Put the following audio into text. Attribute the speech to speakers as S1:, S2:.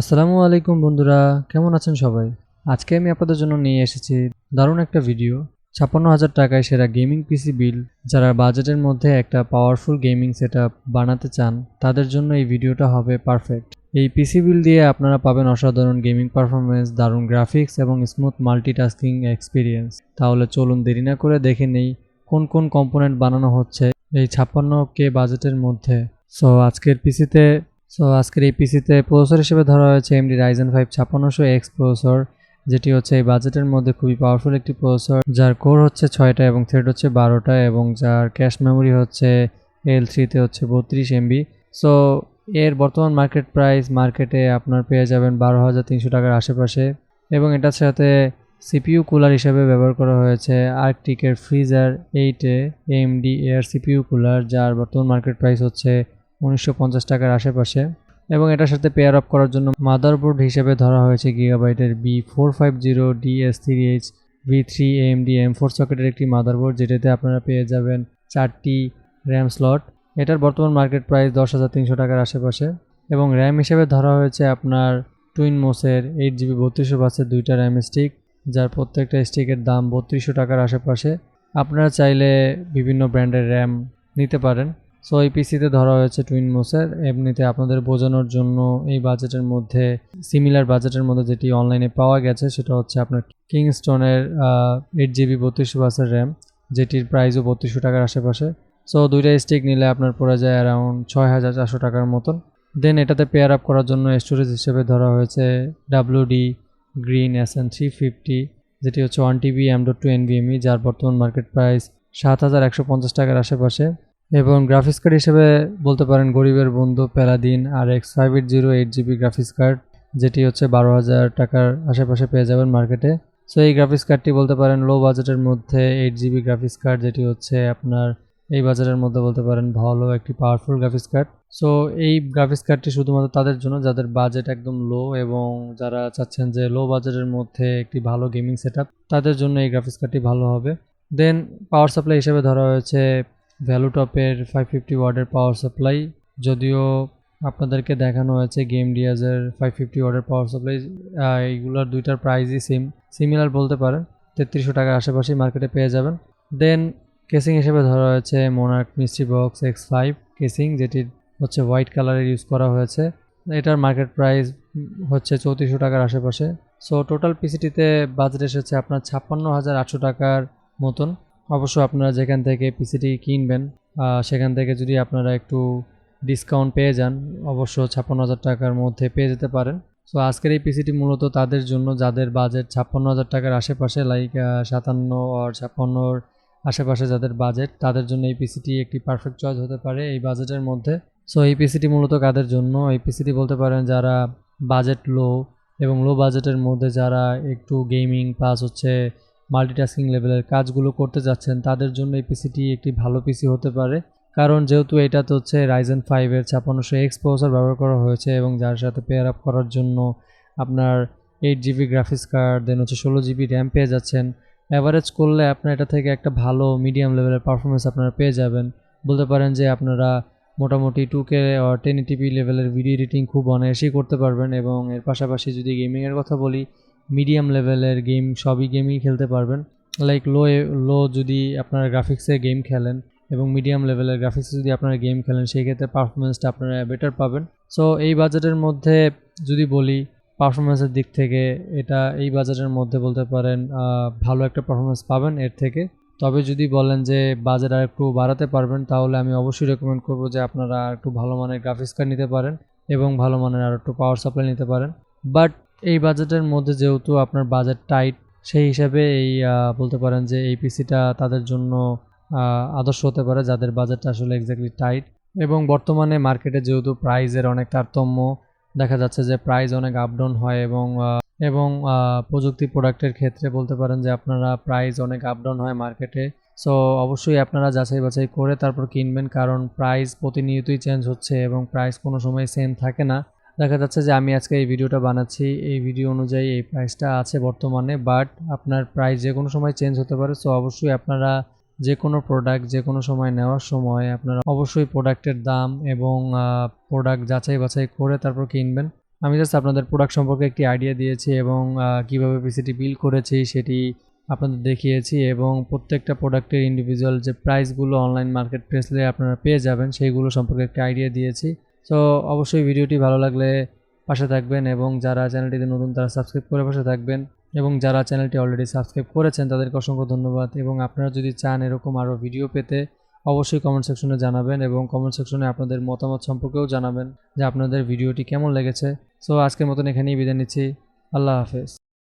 S1: আসসালামু আলাইকুম বন্ধুরা, কেমন আছেন সবাই? আজকে আমি আপনাদের জন্য নিয়ে এসেছি দারুণ একটা ভিডিও। ছাপ্পান্ন হাজার টাকায় সেরা গেমিং পিসি বিল। যারা বাজেটের মধ্যে একটা পাওয়ারফুল গেমিং সেট বানাতে চান, তাদের জন্য এই ভিডিওটা হবে পারফেক্ট এই পিসি বিল দিয়ে আপনারা পাবেন অসাধারণ গেমিং পারফরমেন্স দারুণ গ্রাফিক্স এবং স্মুথ মাল্টিটাস্কিং এক্সপিরিয়েন্স তাহলে চলুন দেরি না করে দেখে নেই কোন কোন কম্পোনেন্ট বানানো হচ্ছে এই ছাপ্পান্ন কে বাজেটের মধ্যে। সো আজকের পিসিতে সো আজকের এই পিসিতে প্রসেসর হিসেবে ধরা হয়েছে এমডি রাইজেন ফাইভ ছাপ্পান্নশো এক্স প্রসেসর যেটি হচ্ছে এই বাজেটের মধ্যে খুবই পাওয়ারফুল একটি প্রসেসর যার কোর হচ্ছে ছয়টা এবং থ্রেড হচ্ছে বারোটা এবং যার ক্যাশ মেমোরি হচ্ছে এল থ্রিতে হচ্ছে বত্রিশ এমবি সো এর বর্তমান মার্কেট প্রাইস মার্কেটে আপনার পেয়ে যাবেন বারো হাজার তিনশো টাকার আশেপাশে এবং এটার সাথে সিপিইউ কুলার হিসেবে ব্যবহার করা হয়েছে আর্কটিকের ফ্রিজার এইটে এমডি এয়ার সিপিইউ কুলার যার বর্তমান মার্কেট প্রাইস হচ্ছে উনিশশো পঞ্চাশ টাকার আশেপাশে। এবং এটার সাথে পেয়ার আপ করার জন্য মাদারবোর্ড হিসেবে ধরা হয়েছে গিগাবাইটের B four five zero DS three H V three M D M four সকেটের একটি মাদারবোর্ড যেটাতে আপনারা পেয়ে যাবেন চারটি র্যাম স্লট এটার বর্তমান মার্কেট প্রাইস দশ হাজার তিনশো টাকার আশেপাশে। এবং র্যাম হিসেবে ধরা হয়েছে আপনার টুইন মোসের এইট জিবি বত্রিশশো বাসের দুইটা র্যাম স্টিক যার প্রত্যেকটা স্টিকের দাম বত্রিশশো টাকার আশেপাশে। আপনারা চাইলে বিভিন্ন ব্র্যান্ডের র্যাম নিতে পারেন। সো এই পিসিতে ধরা হয়েছে টুইন মোসের এমনিতে আপনাদের বোঝানোর জন্য এই বাজেটের মধ্যে সিমিলার বাজেটের মধ্যে যেটি অনলাইনে পাওয়া গেছে, সেটা হচ্ছে আপনার কিংস্টোনের এইট জিবি বত্রিশশো বাসের র্যাম যেটির প্রাইসও বত্রিশশো টাকার আশেপাশে। সো দুইটা স্টিক নিলে আপনার পড়ে যায় অ্যারাউন্ড ছয় হাজার চারশো টাকার মতন। দেন এটাতে পেয়ার আপ করার জন্য স্টোরেজ হিসেবে ধরা হয়েছে WD Green S N three fifty যেটি হচ্ছে one TB M dot two NVMe যার বর্তমান মার্কেট প্রাইস সাত হাজার একশো পঞ্চাশ টাকার আশেপাশে। এবং গ্রাফিক্স কার্ড হিসেবে বলতে পারেন গরিবের বন্ধু Paladin R X five eight zero eight GB graphics card যেটি হচ্ছে বারো হাজার টাকার আশেপাশে পেয়ে যাবেন মার্কেটে সো এই গ্রাফিক্স কার্ডটি বলতে পারেন লো বাজেটের মধ্যে এইট জিবি গ্রাফিক্স কার্ড যেটি হচ্ছে আপনার এই বাজারের মধ্যে বলতে পারেন ভালো একটি পাওয়ারফুল গ্রাফিক্স কার্ড সো এই গ্রাফিক্স কার্ডটি শুধুমাত্র তাদের জন্য, যাদের বাজেট একদম লো এবং যারা চাচ্ছেন যে লো বাজেটের মধ্যে একটি ভালো গেমিং সেট তাদের জন্য এই গ্রাফিক্স কার্ডটি ভালো হবে। দেন পাওয়ার সাপ্লাই হিসেবে ধরা হয়েছে ভ্যালুটপের ফাইভ ফিফটি ওয়ার্ডের পাওয়ার সাপ্লাই যদিও আপনাদেরকে দেখানো হয়েছে গেম ডিয়াজের ফাইভ ফিফটি ওয়ার্ডের পাওয়ার সাপ্লাই এইগুলোর দুইটার প্রাইসই সেম সিমিলার বলতে পারেন। তেত্রিশশো টাকার আশেপাশেই মার্কেটে পেয়ে যাবেন। দেন কেসিং হিসেবে ধরা হয়েছে Monarch mystery box X five casing যেটি হচ্ছে হোয়াইট কালারের ইউজ করা হয়েছে। এটার মার্কেট প্রাইস হচ্ছে চৌত্রিশশো টাকার আশেপাশে। সো টোটাল পিসিটিতে বাজেট এসেছে আপনার ছাপ্পান্ন হাজার আটশো টাকার মতন। অবশ্য আপনারা যেখান থেকে পিসিটি কিনবেন সেখান থেকে যদি আপনারা একটু ডিসকাউন্ট পেয়ে যান, অবশ্য ছাপ্পান্ন হাজার টাকার মধ্যে পেয়ে যেতে পারেন। সো আজকের এই পিসিটি মূলত তাদের জন্য, যাদের বাজেট ছাপ্পান্ন হাজার টাকার আশেপাশে লাইক সাতান্ন আর ছাপ্পান্নর আশেপাশে যাদের বাজেট তাদের জন্য এই পিসিটি একটি পারফেক্ট চয়েস হতে পারে এই বাজেটের মধ্যে। সো এই পিসিটি মূলত কাদের জন্য? এই পিসিটি বলতে পারেন যারা বাজেট লো এবং লো বাজেটের মধ্যে যারা একটু গেমিং প্লাস হচ্ছে মাল্টিটাস্কিং লেভেলের কাজগুলো করতে যাচ্ছেন, তাদের জন্য এই পিসিটি একটি ভালো পিসি হতে পারে। কারণ যেহেতু এটাতে হচ্ছে রাইজেন ফাইভের ছাপান্নশো এক্স প্রসেসর ব্যবহার করা হয়েছে এবং যার সাথে পেয়ার আপ করার জন্য আপনার eight GB graphics card then হচ্ছে ষোলো জিবি র্যাম পেয়ে যাচ্ছেন। অ্যাভারেজ করলে আপনার এটা থেকে একটা ভালো মিডিয়াম লেভেলের পারফরমেন্স আপনারা পেয়ে যাবেন। বলতে পারেন যে আপনারা মোটামুটি টু কে টেন টিপি লেভেলের ভিডিও এডিটিং খুব অনায়াসেই করতে পারবেন এবং এর পাশাপাশি যদি গেমিংয়ের কথা বলি মিডিয়াম লেভেলের গেম সবই গেমই খেলতে পারবেন। লাইক লো লো যদি আপনারা গ্রাফিক্সে গেম খেলেন এবং মিডিয়াম লেভেলের গ্রাফিক্সে যদি আপনারা গেম খেলেন, সেই ক্ষেত্রে পারফরমেন্সটা আপনারা বেটার পাবেন। সো এই বাজেটের মধ্যে যদি বলি পারফরমেন্সের দিক থেকে এটা এই বাজেটের মধ্যে বলতে পারেন ভালো একটা পারফরমেন্স পাবেন এর থেকে। তবে যদি বলেন যে বাজেট আর একটু বাড়াতে পারবেন, তাহলে আমি অবশ্যই রেকমেন্ড করব যে আপনারা একটু ভালো মানের গ্রাফিক্স কার্ড নিতে পারেন এবং ভালো মানের আর একটু পাওয়ার সাপ্লাই নিতে পারেন। বাট এই বাজেটের মধ্যে যেহেতু আপনার বাজেট টাইট সেই হিসাবে এই বলতে পারেন যে এই পিসিটা তাদের জন্য আদর্শ হতে পারে যাদের বাজেটটা আসলে এক্স্যাক্টলি টাইট এবং বর্তমানে মার্কেটে যেহেতু প্রাইজের অনেক তারতম্য, দেখা যাচ্ছে যে প্রাইস অনেক আপ ডাউন হয় এবং এবং প্রযুক্তি প্রোডাক্টের ক্ষেত্রে বলতে পারেন যে আপনারা প্রাইস অনেক আপ ডাউন হয় মার্কেটে সো অবশ্যই আপনারা যাচাই বাছাই করে তারপর কিনবেন, কারণ প্রাইস প্রতিনিয়তই চেঞ্জ হচ্ছে এবং প্রাইস কোনো সময় সেম থাকে না। দেখা যাচ্ছে যে আমি আজকে এই ভিডিওটা বানাচ্ছি। এই ভিডিও অনুযায়ী এই প্রাইসটা আছে বর্তমানে বাট আপনার প্রাইস যে কোনো সময় চেঞ্জ হতে পারে। সো অবশ্যই আপনারা যে কোনো প্রোডাক্ট যে কোনো সময় নেওয়ার সময় আপনারা অবশ্যই প্রোডাক্টের দাম এবং প্রোডাক্ট যাচাই বাছাই করে তারপর কিনবেন। আমি জাস্ট আপনাদের প্রোডাক্ট সম্পর্কে একটি আইডিয়া দিয়েছি এবং কীভাবে পিসিটি বিল করেছি সেটি আপনাদের দেখিয়েছি এবং প্রত্যেকটা প্রোডাক্টের ইন্ডিভিজুয়াল যে প্রাইসগুলো অনলাইন মার্কেট প্লেসে আপনারা পেয়ে যাবেন, সেইগুলো সম্পর্কে একটি আইডিয়া দিয়েছি। সো অবশ্যই ভিডিওটি ভালো লাগলে পাশে থাকবেন এবং যারা চ্যানেলটিতে নতুন তারা সাবস্ক্রাইব করে পাশে থাকবেন এবং যারা চ্যানেলটি অলরেডি সাবস্ক্রাইব করেছেন তাদেরকে অসংখ্য ধন্যবাদ এবং আপনারা যদি চান এরকম আরও ভিডিও পেতে অবশ্যই কমেন্ট সেকশনে জানাবেন এবং কমেন্ট সেকশনে আপনাদের মতামত সম্পর্কেও জানাবেন যে আপনাদের ভিডিওটি কেমন লেগেছে। সো আজকের মতন এখানেই বিদায় নিচ্ছি। আল্লাহ হাফেজ।